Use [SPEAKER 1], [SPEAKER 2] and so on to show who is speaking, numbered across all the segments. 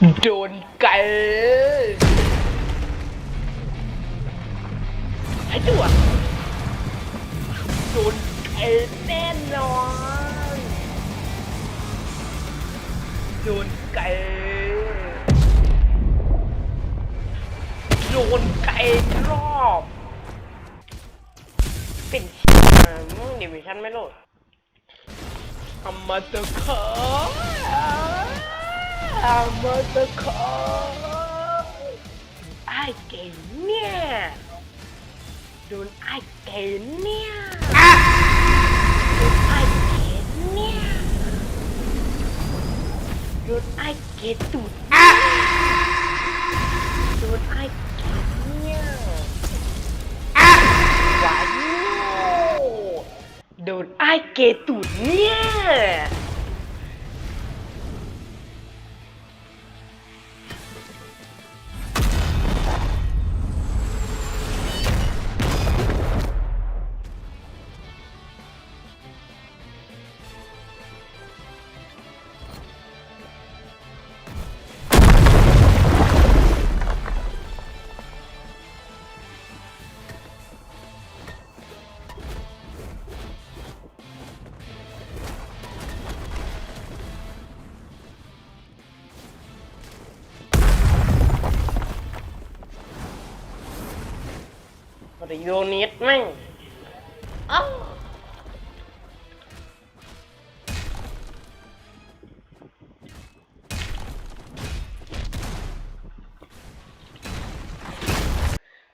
[SPEAKER 1] โดนไก่ไอ้ตัวโดนไก่แน่นอนโดนไก่โดนไก่รอบเป็นมึงดิวิชั่นไม่โหลดอมตะขอ อมตะขอไอ้เก่งเนี่ยโดนไอ้เก่งเนี่ย ริโยนิดแม่งอ้า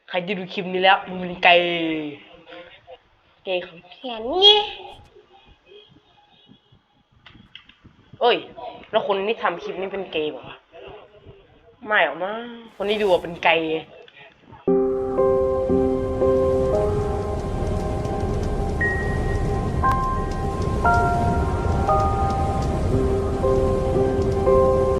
[SPEAKER 1] ใครจะดูคลิปนี้แล้วมึงเป็นไก่ไก่ของแขนเนี่ยเอ้ย แล้วคนที่ทำคลิปนี้เป็นเกย์เหรอวะไม่หรอกมั้งคนที่ดูเป็นไก่